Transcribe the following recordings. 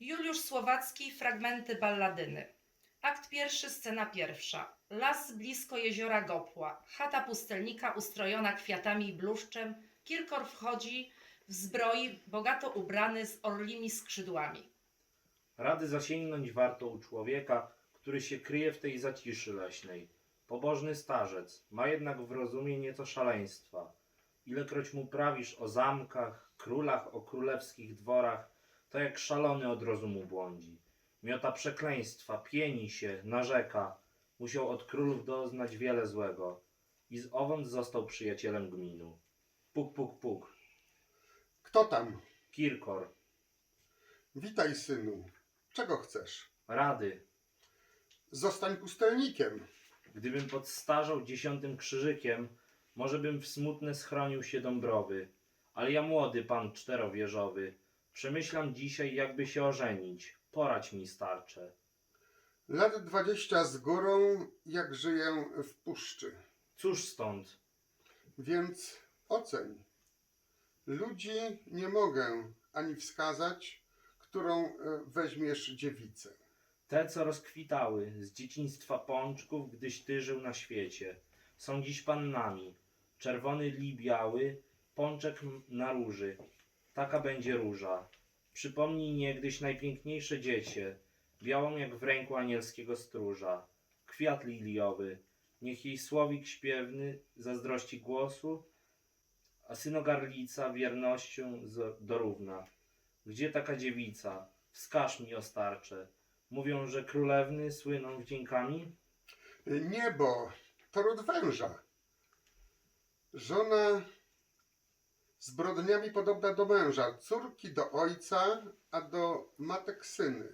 Juliusz Słowacki, fragmenty balladyny. Akt pierwszy, scena pierwsza. Las blisko jeziora Gopła. Chata pustelnika ustrojona kwiatami i bluszczem. Kirkor wchodzi w zbroi, bogato ubrany z orlimi skrzydłami. Rady zasięgnąć warto u człowieka, który się kryje w tej zaciszy leśnej. Pobożny starzec, ma jednak w rozumie nieco szaleństwa. Ilekroć mu prawisz o zamkach, królach, o królewskich dworach, to jak szalony od rozumu błądzi. Miota przekleństwa, pieni się, narzeka. Musiał od królów doznać wiele złego. I z owąd został przyjacielem gminu. Puk, puk, puk. Kto tam? Kirkor. Witaj, synu. Czego chcesz? Rady. Zostań pustelnikiem. Gdybym podstarzał dziesiątym krzyżykiem, może bym w smutne schronił się Dąbrowy. Ale ja młody pan czterowieżowy. Przemyślam dzisiaj, jakby się ożenić. Porać mi starcze. Lat dwadzieścia z górą, jak żyję w puszczy. Cóż stąd? Więc oceń. Ludzi nie mogę ani wskazać, którą e, weźmiesz dziewicę. Te, co rozkwitały z dzieciństwa pączków, gdyś ty żył na świecie, są dziś pannami. Czerwony li biały, pączek na róży. Taka będzie róża. Przypomnij niegdyś najpiękniejsze dziecię, białą jak w ręku anielskiego stróża. Kwiat liliowy, niech jej słowik śpiewny zazdrości głosu, a synogarlica wiernością dorówna. Gdzie taka dziewica? Wskaż mi, o starcze. Mówią, że królewny słyną wdziękami? Niebo to ród węża. Żona zbrodniami podobna do męża, córki do ojca, a do matek syny.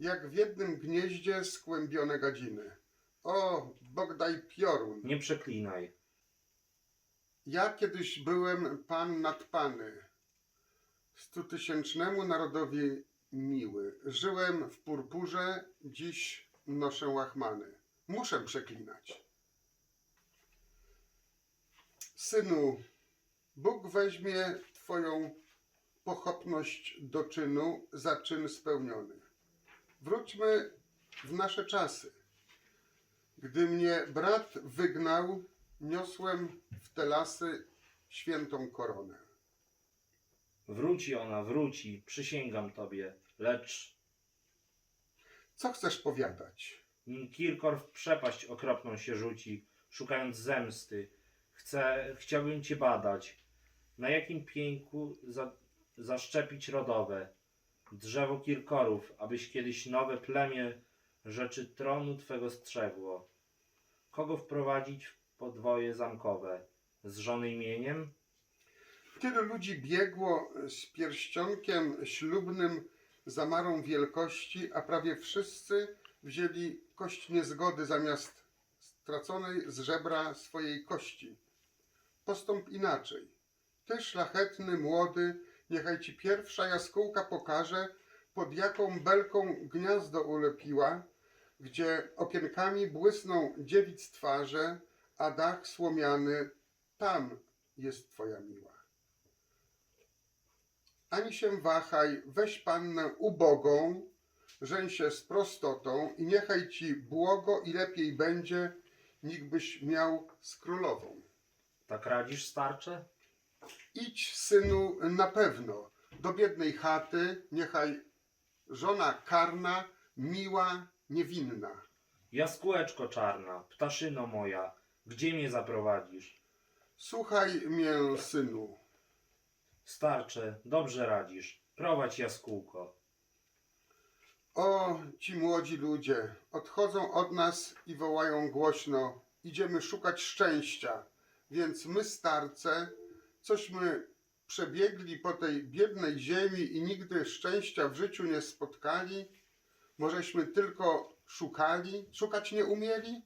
Jak w jednym gnieździe skłębione gadziny. O, Bogdaj piorun. Nie przeklinaj. Ja kiedyś byłem pan nadpany, stutysięcznemu narodowi miły. Żyłem w purpurze, dziś noszę łachmany. Muszę przeklinać. Synu, Bóg weźmie twoją pochopność do czynu za czyn spełniony. Wróćmy w nasze czasy. Gdy mnie brat wygnał, niosłem w te lasy świętą koronę. Wróci ona, wróci, przysięgam tobie. Lecz Co chcesz powiadać? Kirkor w przepaść okropną się rzuci, szukając zemsty, chcę, chciałbym cię badać. Na jakim pięku za, zaszczepić rodowe? Drzewo Kirkorów, abyś kiedyś nowe plemię rzeczy tronu twego strzegło. Kogo wprowadzić w podwoje zamkowe? Z żony imieniem? Tylu ludzi biegło z pierścionkiem ślubnym zamarą wielkości, a prawie wszyscy wzięli kość niezgody zamiast straconej z żebra swojej kości. Postąp inaczej. Ty, szlachetny, młody, niechaj ci pierwsza jaskółka pokaże, pod jaką belką gniazdo ulepiła, gdzie okienkami błysną dziewic twarze, a dach słomiany, tam jest twoja miła. Ani się wahaj, weź pannę ubogą, żeń się z prostotą i niechaj ci błogo i lepiej będzie, niżbyś miał z królową. Tak radzisz, starcze? Idź, synu, na pewno do biednej chaty, niechaj żona karna, miła, niewinna. Jaskółeczko czarna, ptaszyno moja, gdzie mnie zaprowadzisz? Słuchaj mnie, synu, Starcze, dobrze radzisz, prowadź jaskółko. O, ci młodzi ludzie odchodzą od nas i wołają głośno: Idziemy szukać szczęścia. Więc my, starce, cośmy przebiegli po tej biednej ziemi i nigdy szczęścia w życiu nie spotkali, możeśmy tylko szukali, szukać nie umieli?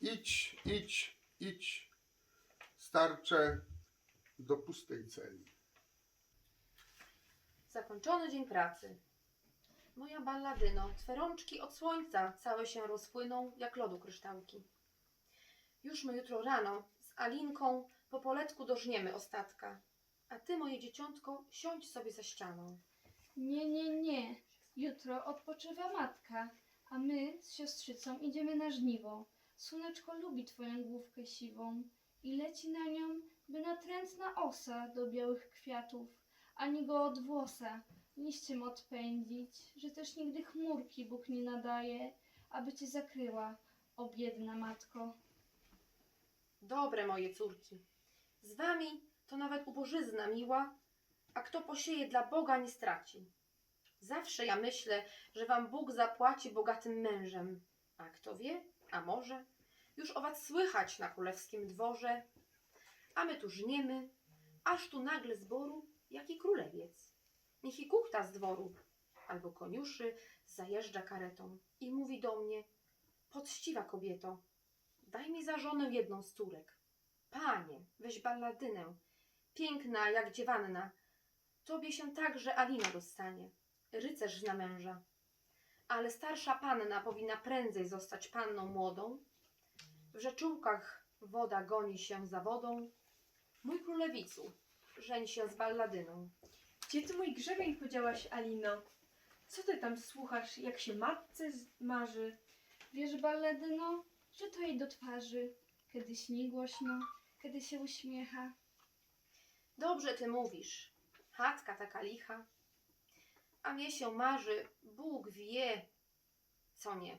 Idź, idź, idź, starcze, do pustej celi. Zakończony dzień pracy. Moja balladyno, twe rączki od słońca całe się rozpłyną jak lodu kryształki. Już my jutro rano z Alinką po poletku dożniemy ostatka, a ty, moje dzieciątko, siądź sobie za ścianą. Nie, nie, nie. Jutro odpoczywa matka, a my z siostrzycą idziemy na żniwo. Słoneczko lubi twoją główkę siwą i leci na nią, by natrętna osa do białych kwiatów, ani go od włosa liściem odpędzić, że też nigdy chmurki Bóg nie nadaje, aby cię zakryła, o biedna matko. Dobre moje córki, z wami to nawet ubożyzna miła, a kto posieje dla Boga nie straci. Zawsze ja myślę, że wam Bóg zapłaci bogatym mężem. A kto wie, a może, już o was słychać na królewskim dworze. A my tu żniemy, aż tu nagle z boru jaki królewiec. Niech i kuchta z dworu, albo koniuszy zajeżdża karetą i mówi do mnie, poczciwa kobieto, Daj mi za żonę jedną z córek. Panie, weź balladynę, piękna jak dziewanna. Tobie się także Alina dostanie, rycerz na męża. Ale starsza panna powinna prędzej zostać panną młodą. W rzeczułkach woda goni się za wodą. Mój królewicu, żeń się z balladyną. Gdzie ty mój grzebień podziałaś, Alino? Co ty tam słuchasz, jak się matce marzy? Wiesz, balladyno, że to jej do twarzy, kiedy śni głośno, kiedy się uśmiecha. Dobrze ty mówisz, chatka taka licha. A mnie się marzy, Bóg wie, co nie.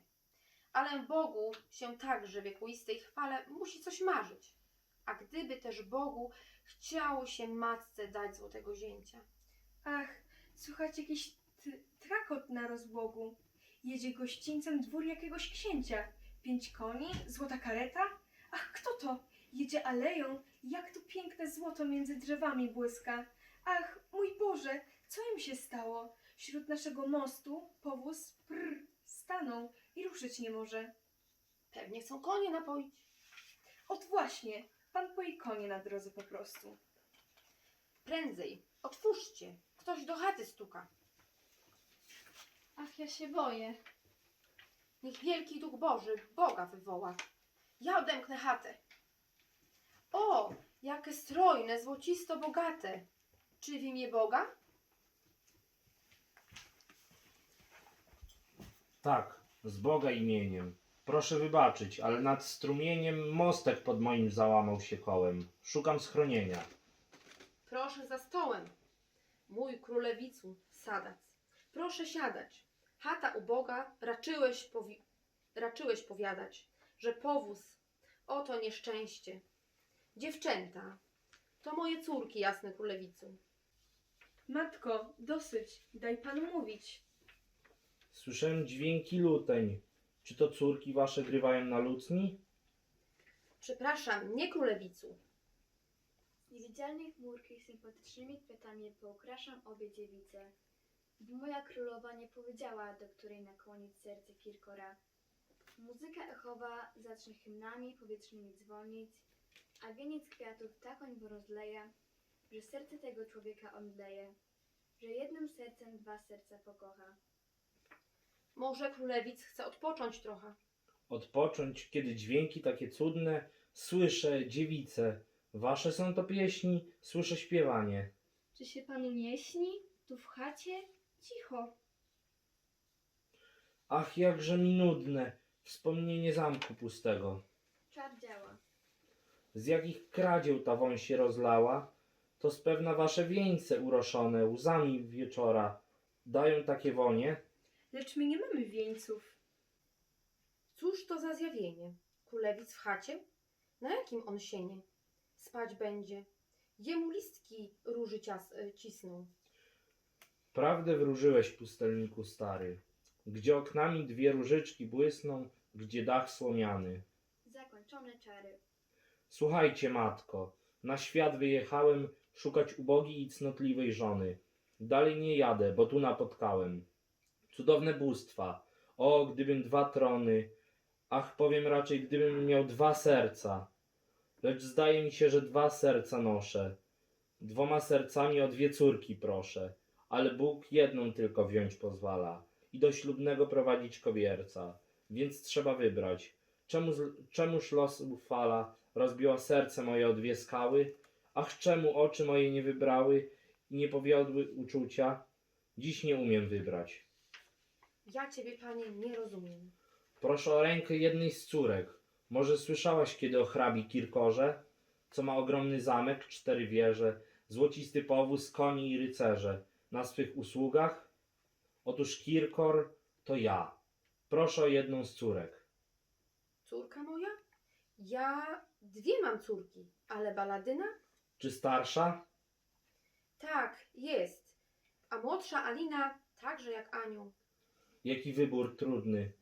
Ale Bogu się także w wiekuistej chwale musi coś marzyć. A gdyby też Bogu chciało się matce dać złotego zięcia. Ach, słuchać jakiś trakot na rozbłogu. Jedzie gościńcem dwór jakiegoś księcia. Pięć koni, złota kareta? Ach, kto to? Jedzie aleją, jak tu piękne złoto między drzewami błyska. Ach, mój Boże, co im się stało? Wśród naszego mostu powóz prr, stanął i ruszyć nie może. Pewnie chcą konie napoić. Ot właśnie, pan poi konie na drodze po prostu. Prędzej, otwórzcie, ktoś do chaty stuka. Ach, ja się boję. Niech wielki duch Boży Boga wywoła. Ja odemknę chatę. O, jakie strojne, złocisto bogate. Czy w imię Boga? Tak, z Boga imieniem. Proszę wybaczyć, ale nad strumieniem mostek pod moim załamał się kołem. Szukam schronienia. Proszę za stołem. Mój królewicu, sadac. Proszę siadać. Chata uboga, raczyłeś, powi- raczyłeś powiadać, że powóz, oto nieszczęście. Dziewczęta, to moje córki, jasny królewicu. Matko, dosyć, daj panu mówić. Słyszałem dźwięki luteń. Czy to córki wasze grywają na lucni? Przepraszam, nie królewicu. Niewidzialnej chmurki sympatycznymi kwiatami pookraszam obie dziewice, bo moja królowa nie powiedziała, do której nakłonić serce Kirkora. Muzyka echowa zacznie hymnami powietrznymi dzwonić, a wieniec kwiatów tak on rozleje, że serce tego człowieka omdleje, że jednym sercem dwa serca pokocha. Może królewic chce odpocząć trochę. Odpocząć, kiedy dźwięki takie cudne słyszę, dziewice. Wasze są to pieśni, słyszę śpiewanie. Czy się panu nie śni? Tu w chacie? Cicho. Ach, jakże mi nudne wspomnienie zamku pustego. Czar działa. Z jakich kradzieł ta woń się rozlała, to z pewna wasze wieńce uroszone łzami wieczora dają takie wonie. Lecz my nie mamy wieńców. Cóż to za zjawienie? Królewic w chacie? Na jakim on sienie? Spać będzie. Jemu listki róży cias, y, cisną. Prawdę wróżyłeś, pustelniku stary, gdzie oknami dwie różyczki błysną, gdzie dach słomiany. Zakończone czary. Słuchajcie, matko, na świat wyjechałem szukać ubogiej i cnotliwej żony. Dalej nie jadę, bo tu napotkałem. Cudowne bóstwa. O, gdybym dwa trony. Ach, powiem raczej, gdybym miał dwa serca. Lecz zdaje mi się, że dwa serca noszę. Dwoma sercami o dwie córki proszę. Ale Bóg jedną tylko wziąć pozwala i do ślubnego prowadzić kobierca. Więc trzeba wybrać. Czemu, czemuż los uchwala, rozbiła serce moje o dwie skały? Ach, czemu oczy moje nie wybrały i nie powiodły uczucia? Dziś nie umiem wybrać. Ja ciebie, panie, nie rozumiem. Proszę o rękę jednej z córek. Może słyszałaś kiedy o hrabi Kirkorze, co ma ogromny zamek, cztery wieże, złocisty powóz, koni i rycerze na swych usługach? Otóż Kirkor to ja. Proszę o jedną z córek. Córka moja? Ja dwie mam córki, ale baladyna? Czy starsza? Tak, jest. A młodsza Alina także jak anioł. Jaki wybór trudny.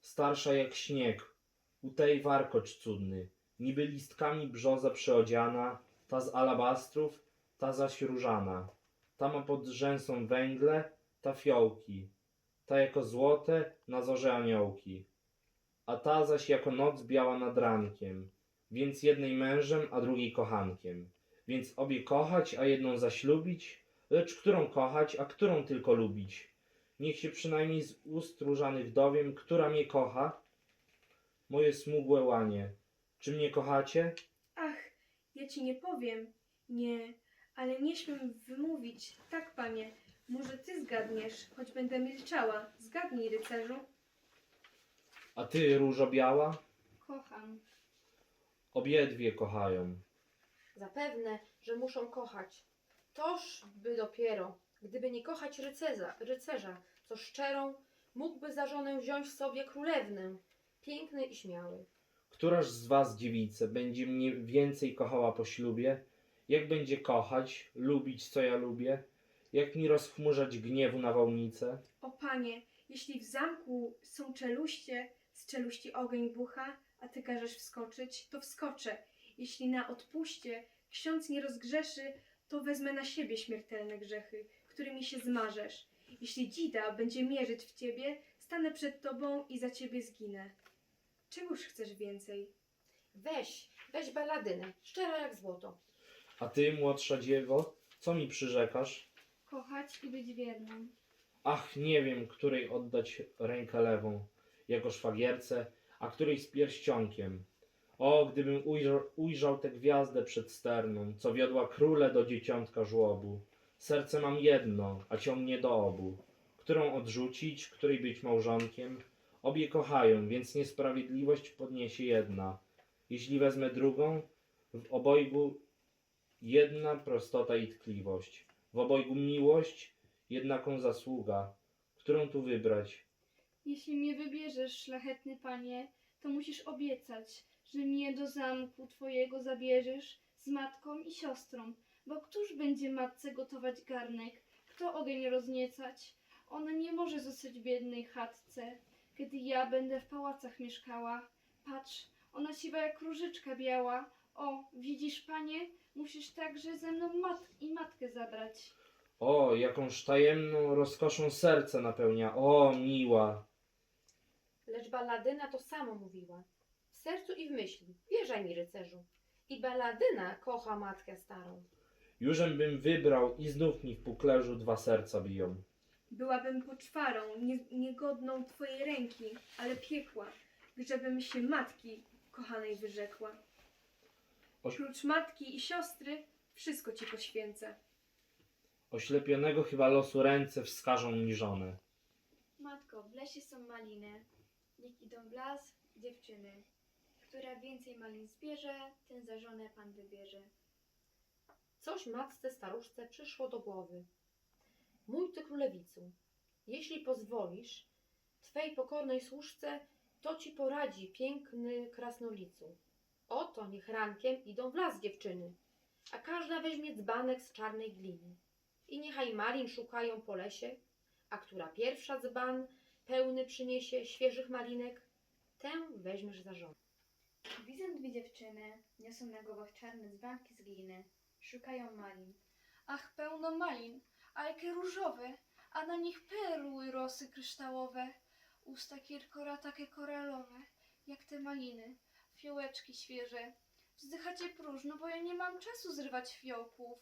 Starsza jak śnieg, u tej warkocz cudny. Niby listkami brzoza przyodziana, ta z alabastrów, ta zaś różana. Ta ma pod rzęsą węgle, ta fiołki. Ta jako złote na zorze aniołki. A ta zaś jako noc biała nad rankiem. Więc jednej mężem, a drugiej kochankiem. Więc obie kochać, a jedną zaś lubić, lecz którą kochać, a którą tylko lubić. Niech się przynajmniej z ust różanych dowiem, która mnie kocha. Moje smugłe łanie, czy mnie kochacie? Ach, ja ci nie powiem. Nie, ale nie śmiem wymówić. Tak, panie, może ty zgadniesz, choć będę milczała. Zgadnij, rycerzu. A ty, różo biała? Kocham. Obiedwie kochają. Zapewne, że muszą kochać. Toż by dopiero, gdyby nie kochać rycerza, rycerza, co szczerą, mógłby za żonę wziąć sobie królewnę, piękny i śmiały. Któraż z was, dziewice, będzie mnie więcej kochała po ślubie? Jak będzie kochać, lubić, co ja lubię? Jak mi rozchmurzać gniewu na wałnicę? O panie, jeśli w zamku są czeluście, z czeluści ogień bucha, a ty każesz wskoczyć, to wskoczę. Jeśli na odpuście ksiądz nie rozgrzeszy, to wezmę na siebie śmiertelne grzechy, którymi się zmarzesz. Jeśli dzida będzie mierzyć w ciebie, stanę przed tobą i za ciebie zginę. Czegoż chcesz więcej? Weź, weź baladynę, szczera jak złoto. A ty, młodsza dziewo, co mi przyrzekasz? Kochać i być wierną. Ach, nie wiem, której oddać rękę lewą, jako szwagierce, a której z pierścionkiem. O, gdybym ujrzał, ujrzał tę gwiazdę przed sterną, co wiodła króle do dzieciątka żłobu. Serce mam jedno, a ciągnie do obu. Którą odrzucić, której być małżonkiem? Obie kochają, więc niesprawiedliwość podniesie jedna. Jeśli wezmę drugą, w obojgu jedna prostota i tkliwość. W obojgu miłość, jednaką zasługa. Którą tu wybrać? Jeśli mnie wybierzesz, szlachetny panie, to musisz obiecać, że mnie do zamku twojego zabierzesz z matką i siostrą, bo któż będzie matce gotować garnek, kto ogień rozniecać? Ona nie może zostać biednej chatce, kiedy ja będę w pałacach mieszkała. Patrz, ona siwa jak różyczka biała. O, widzisz, panie, musisz także ze mną mat i matkę zabrać. O, jakąż tajemną rozkoszą serce napełnia. O, miła. Lecz baladyna to samo mówiła. W sercu i w myśli. Wierzaj mi, rycerzu. I baladyna kocha matkę starą. Jużem bym wybrał i znów mi w puklerzu dwa serca biją. Byłabym poczwarą, nie, niegodną twojej ręki, ale piekła, grzebym się matki kochanej wyrzekła. Oś- Prócz matki i siostry wszystko ci poświęcę. Oślepionego chyba losu ręce wskażą mi żonę. Matko, w lesie są maliny. Niech idą w las dziewczyny. Która więcej malin zbierze, ten za żonę pan wybierze. Coś matce staruszce przyszło do głowy. Mój ty królewicu, jeśli pozwolisz, twej pokornej służce, to ci poradzi piękny krasnolicu. Oto niech rankiem idą w las dziewczyny, a każda weźmie dzbanek z czarnej gliny. I niechaj malin szukają po lesie, a która pierwsza dzban pełny przyniesie świeżych malinek, tę weźmiesz za żonę. Widzę dwie dziewczyny, niosą na głowach czarne dzbanki z gliny. Szukają malin. Ach, pełno malin, a jakie różowe, a na nich perły rosy kryształowe. Usta Kirkora takie koralowe, jak te maliny, fiołeczki świeże. Wzdychacie próżno, bo ja nie mam czasu zrywać fiołków,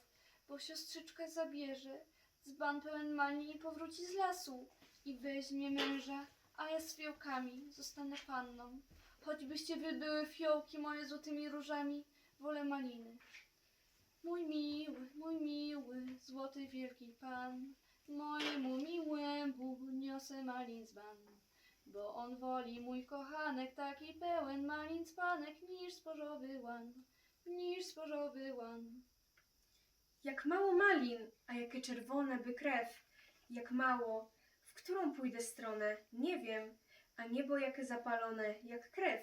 bo siostrzyczka zabierze, dzban pełen malin i powróci z lasu i weźmie męża, a ja z fiołkami zostanę panną. Choćbyście wy były fiołki moje złotymi różami, wolę maliny. Mój miły, mój miły, złoty wielki pan, Mojemu miłemu niosę malin dzban, bo on woli mój kochanek taki pełen malin dzbanek niż spożowy łan, niż spożowy łan. Jak mało malin, a jakie czerwone by krew. Jak mało, którą pójdę stronę, nie wiem, a niebo jakie zapalone, jak krew.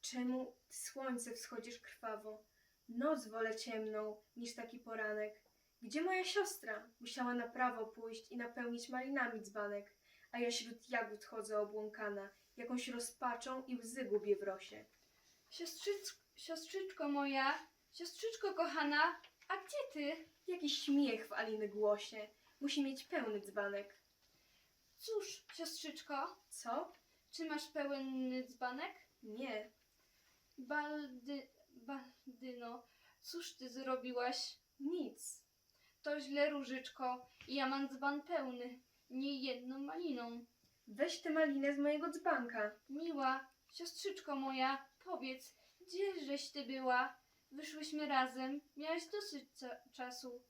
Czemu słońce wschodzisz krwawo? Noc wolę ciemną niż taki poranek. Gdzie moja siostra? Musiała na prawo pójść i napełnić malinami dzbanek, a ja wśród jagód chodzę obłąkana, jakąś rozpaczą i łzy gubię w rosie. Siostrzycz, siostrzyczko moja, siostrzyczko kochana, a gdzie ty? Jakiś śmiech w Aliny głosie. Musi mieć pełny dzbanek. Cóż, siostrzyczko, Co? czy masz pełen dzbanek? Nie. Baldy, baldyno, cóż ty zrobiłaś? Nic. To źle, różyczko, ja mam dzban pełny, nie jedną maliną. Weź tę malinę z mojego dzbanka. Miła, siostrzyczko moja, powiedz, gdzieżeś ty była? Wyszłyśmy razem, miałaś dosyć ca- czasu.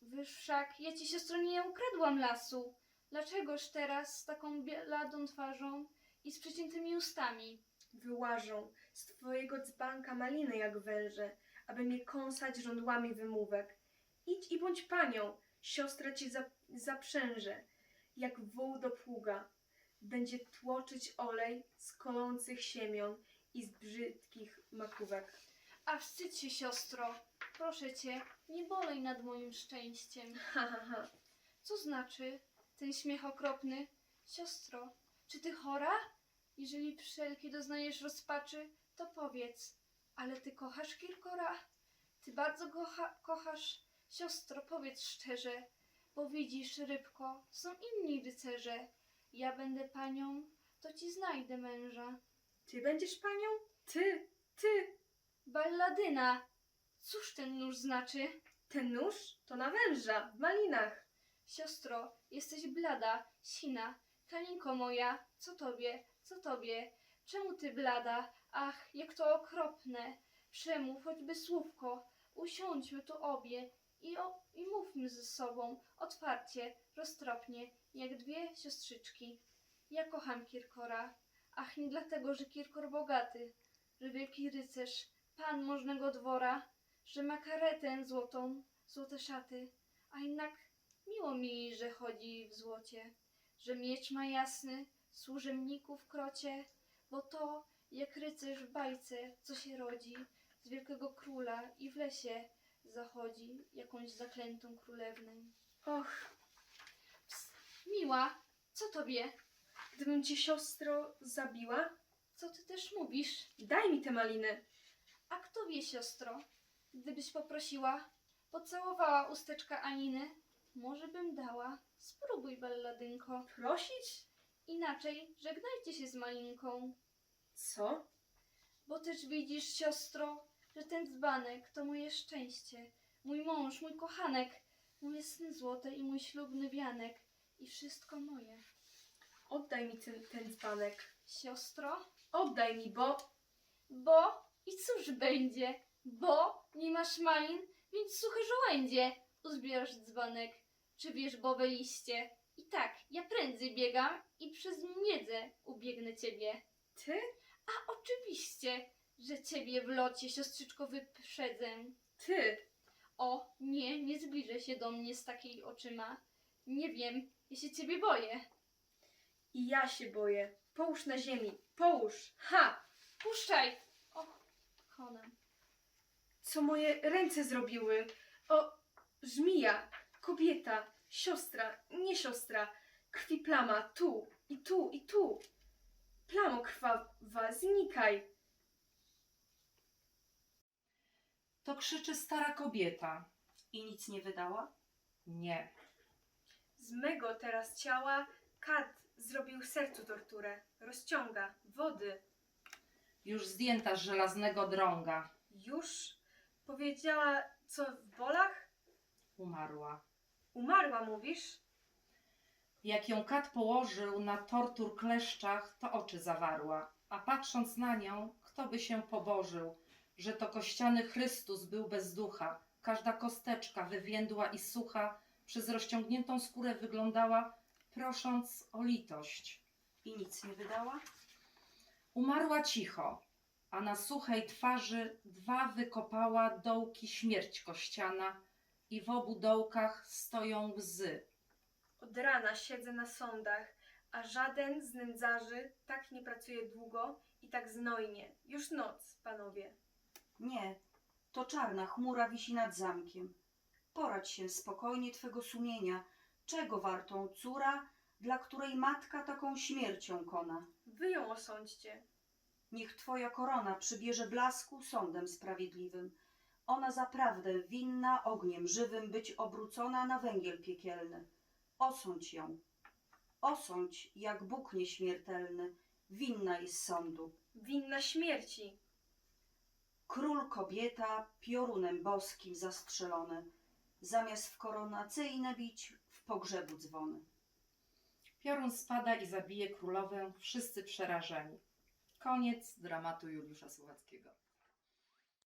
Wyż wszak, ja ci siostro nie ukradłam lasu. Dlaczegoż teraz z taką bladą twarzą i z przeciętymi ustami? Wyłażą z twojego dzbanka maliny jak węże, aby mnie kąsać żądłami wymówek. Idź i bądź panią, siostra ci zap- zaprzęże, jak wół do pługa. Będzie tłoczyć olej z kolących siemion i z brzydkich makówek. A wstydź się, siostro, proszę cię, nie bolej nad moim szczęściem. Ha, ha, ha. Co znaczy ten śmiech okropny? Siostro, czy ty chora? Jeżeli wszelkie doznajesz rozpaczy, to powiedz. Ale ty kochasz Kirkora? Ty bardzo go cha- kochasz? Siostro, powiedz szczerze, bo widzisz, rybko, są inni rycerze. Ja będę panią, to ci znajdę męża. Ty będziesz panią? Ty, ty! Balladyna! Cóż ten nóż znaczy? Ten nóż to na węża w malinach. Siostro, jesteś blada, sina. Kalinko moja, co tobie, co tobie? Czemu ty blada? Ach, jak to okropne. Przemów choćby słówko. Usiądźmy tu obie i, o, i mówmy ze sobą otwarcie, roztropnie, jak dwie siostrzyczki. Ja kocham Kirkora. Ach, nie dlatego, że Kirkor bogaty, że wielki rycerz, pan możnego dwora, że ma karetę złotą, złote szaty, a jednak Miło mi, że chodzi w złocie, że miecz ma jasny, służebników krocie, bo to jak rycerz w bajce, co się rodzi z wielkiego króla i w lesie zachodzi jakąś zaklętą królewną. Och, Ps, miła, co tobie? gdybym cię siostro zabiła, Co ty też mówisz? daj mi tę malinę. A kto wie, siostro, gdybyś poprosiła, pocałowała usteczka Aniny, może bym dała. Spróbuj, balladynko. Prosić? Inaczej żegnajcie się z malinką. Co? Bo też widzisz, siostro, że ten dzbanek to moje szczęście, mój mąż, mój kochanek, moje sny złote i mój ślubny wianek i wszystko moje. Oddaj mi ten, ten dzbanek. Siostro, Oddaj mi, bo... bo i cóż będzie, bo nie masz malin, więc suche żołędzie uzbierasz dzbanek, czy wiesz bowe liście. I tak, ja prędzej biegam i przez miedzę ubiegnę ciebie. Ty? A oczywiście, że ciebie w locie, siostrzyczko, wyprzedzę. Ty! O, nie, nie zbliżę się do mnie z takiej oczyma. Nie wiem, ja się ciebie boję. I ja się boję. Połóż na ziemi. Połóż! Ha! Puszczaj! O, konam. Co moje ręce zrobiły? O, żmija, kobieta, siostra, nie siostra, krwi plama, tu, i tu, i tu. Plamo krwawa, znikaj. To krzyczy stara kobieta. I nic nie wydała? Nie. Z mego teraz ciała kat zrobił sercu torturę. Rozciąga, wody. Już zdjęta z żelaznego drąga. Już? Powiedziała, co w bolach? Umarła. Umarła, mówisz? Jak ją kat położył na tortur kleszczach, to oczy zawarła, a patrząc na nią, kto by się pobożył, że to kościany Chrystus był bez ducha, każda kosteczka wywiędła i sucha, Przez rozciągniętą skórę wyglądała, prosząc o litość. I nic nie wydała? Umarła cicho, a na suchej twarzy dwa wykopała dołki śmierć kościana i w obu dołkach stoją łzy. Od rana siedzę na sądach, a żaden z nędzarzy tak nie pracuje długo i tak znojnie. Już noc, panowie. Nie, to czarna chmura wisi nad zamkiem. Poradź się spokojnie twego sumienia, czego wartą córa, dla której matka taką śmiercią kona. Wy ją osądźcie. Niech twoja korona przybierze blasku sądem sprawiedliwym. Ona zaprawdę winna ogniem żywym być obrócona na węgiel piekielny. Osądź ją. Osądź, jak Bóg nieśmiertelny, winna jest sądu. Winna śmierci. Król kobieta piorunem boskim zastrzelony, zamiast w koronacyjne bić, w pogrzebu dzwony. Piorun spada i zabije królowę, wszyscy przerażeni. Koniec dramatu Juliusza Słowackiego.